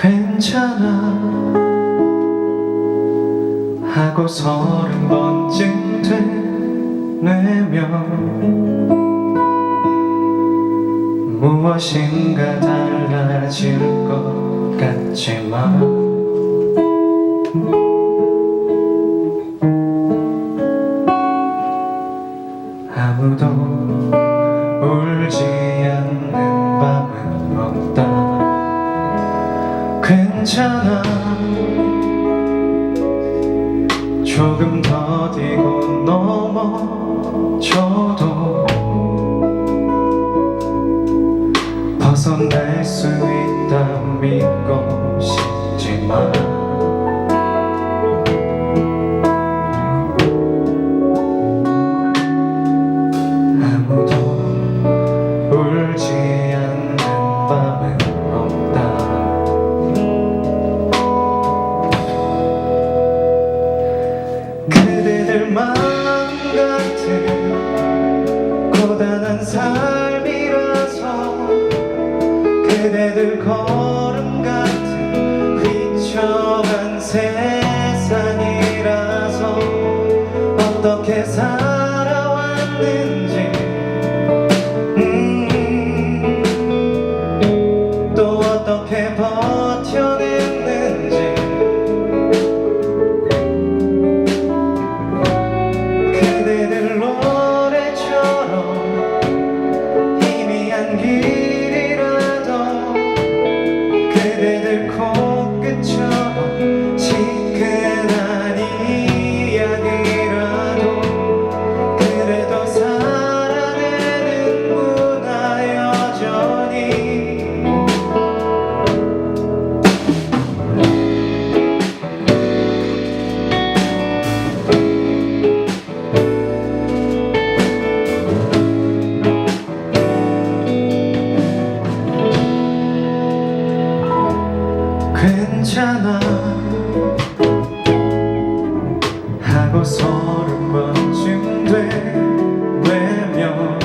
괜찮아. 하고 서른 번쯤 되뇌면 무엇인가 달라질 것 같지만 아무도 울지 않는 괜찮아. 조금 더디고 넘어져도 벗어날 수 있다 믿고 싶지만 고단한 삶이라서 그대들 걸음 같은 휘청한 새 괜찮아. 하고 서른 번쯤 되뇌면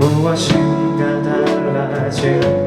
무엇인가 달라질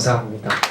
감사합니다.